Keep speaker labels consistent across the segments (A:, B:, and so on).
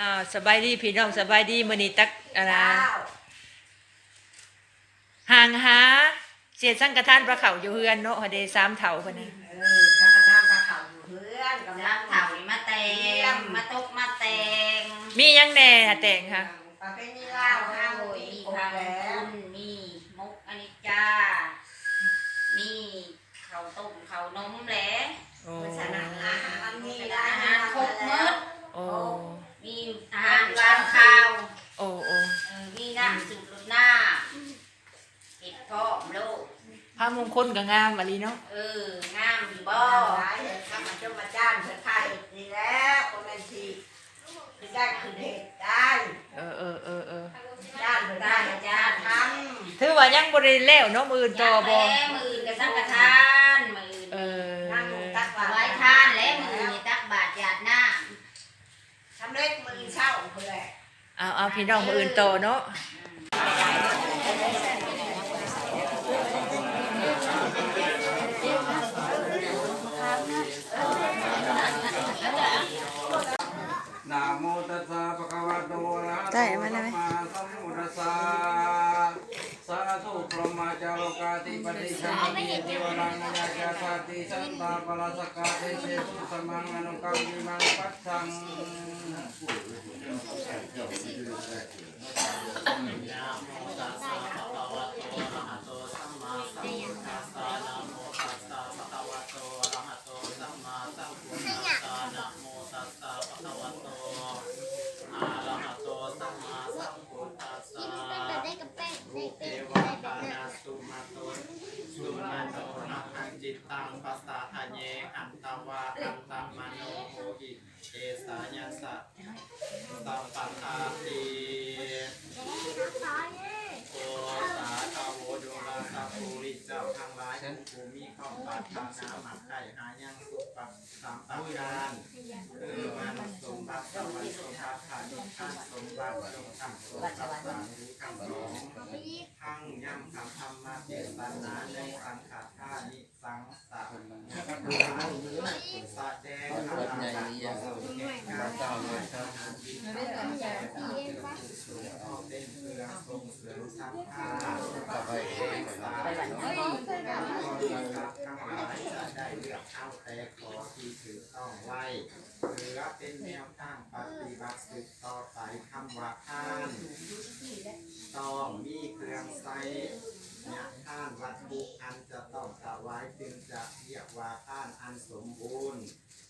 A: อ่าสบายดีพี่น้องสบายดีมื้อนี้ตักอะไรห่างหาเสียสังกทานปลาเขาอยู่เฮือนเนาะหาเดสามเฒ่าพุ่นน่ะ
B: เออข้าพเจ้าพระเขาอยู่เพื่อนกำลั
C: รั
B: ง
C: กเถานี่มาแตงมาตกมาแตง
A: มีหยังแหน่หาแต่งค่ะ
B: ประเพณีลาวห้า
C: โอ้
B: โอย
C: มี
B: มี
C: พั
B: พั
C: ง
B: งแล้ว
C: คุณมีมุกอนิจจามีข้าวต้มข้าวนมแหละ
A: โอ้
B: สนานอาหารมี
C: มี
B: ได้
C: อา
B: อา
C: หา
B: หารร
C: ค
B: ค
C: ร
B: ร
C: บบมื้
B: มื้
C: อ
B: อ
A: โอ้
C: มีอาหารร้านข้าว
A: โอ้โอ้
C: เออมีน้ำจุดรดหน้าเห็ดพร้อมโลก
A: พระมงคลก็งามอะลีเนาะ
C: เอองามอยู่บ่
B: บ่หลายข้ามาจมมาจ้านเพื่อไทยดีแล้วคนนั้นทีคือได้คือเด็กได้
A: เออเออเออเออ
B: จ้านเพื่อไทยจ้านท
A: ถือว่ายังบ่ได้แล้วเนาะมื้ออื่นต่อบ่
C: ย่างแล้มืออื่นกับสังฆทานมืออื่น
A: เออำ
B: นั่งตักบาตร
C: ไว้ทานและมืออื่นนี่ตักบาตรหยาดน้
B: สำเร็จมือ เช่าเพื่อ
A: เอาเอาพี่น้องมื้ออื่นต่อเนาะ
D: นะโมตัสสะภะคะวะโตอะระหะโต
A: ได้มาได้
D: สัม
A: ไหม
D: มา สาธุพรหมจารกาติปฏิสัมมิเทวรังยาจาสาติสันตาปลาสกาเตเชตุสมังอนุกัมมิมังปัจจัง
E: ได้กับแป้งได้
F: เท
E: เป็น
F: วาปานาสุมาโตสุมาโตนะหัง จิตตังปัสสะทะเยหันตวาหันตมโนโหหิเอสายัสสะสัมปัฏฐาติโอสาคาโวดุลาสัพพุริเจ้าทั้งหลายผู้ภูมิข้อมปาทานาหมักไข่หายังสุปะสามปัจการคือมันสมบัติสวัสดิ์สมบัติฐานุขันสมบัติสมขังสมบัติสามรู้คำสองทั้งย่ำคำธรรมะเทศนาในสังฆาทานิ เจ้าเลยทหารที่ทำการแสดงเป็นเครื่องส่งเสริมศรัทธาต่อไปเองสาธุทั้งหลายจะได้เลือกเอาแต่ขอที่ถือต้องไว้เหลือเป็นวทางปฏิบัติสืบต่อไปคำว่าท่านต้องมีเครื่องใช้เนี่ยท่านวัตถุอันจะต้องถวายจึงจะเรียกว่าท่านอันสมบูรณ์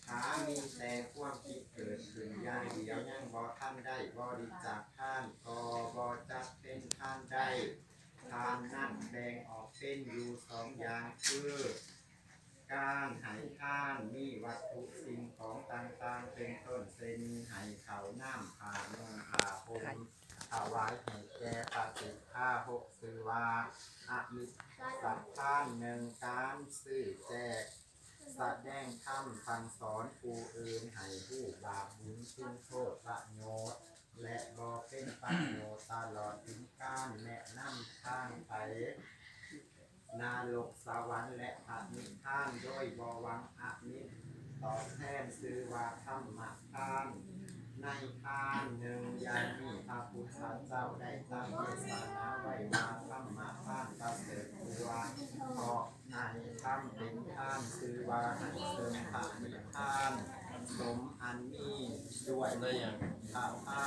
F: หามีแต่ความคิดเกิดขึ้นอย่างเดียวยังบ่ท่านได้บริจาคท่านก็บ่จักเป็นท่านได้ทานนั่นแบ่งออกเป็นอยู่สองอย่างคือการให้ท่านมีวัตถุสิ่งของต่างๆ เป็นต้นเส้นให้เขาน้ำผ่าเมืองผ่าพมถวายให้แก่ปฏิภาหกสือว่าอามิสัตท่านหนึ่งการสื่อแจกแสดงธรรมสั่งสอนผู้อื่นให้ผู้บาปบุญซึ่งโทษประโยชน์และบอเป็นประโยตลอดถึงการแนะนำทางไปนาลกสวรรค์และอามิท่านโดยบหวังอามิตอบแทนซื้อว่าธรรมทานในทานหนึ่งอย่างนี้พระพุทธเจ้าได้ตั้งเทศนาไว้ว่าธรรมทานประเสริฐตัวเพราะในธรร มเป็นทานคือว่าให้เสริมพระนิพพาน สมอันนี้ด้วยพระพา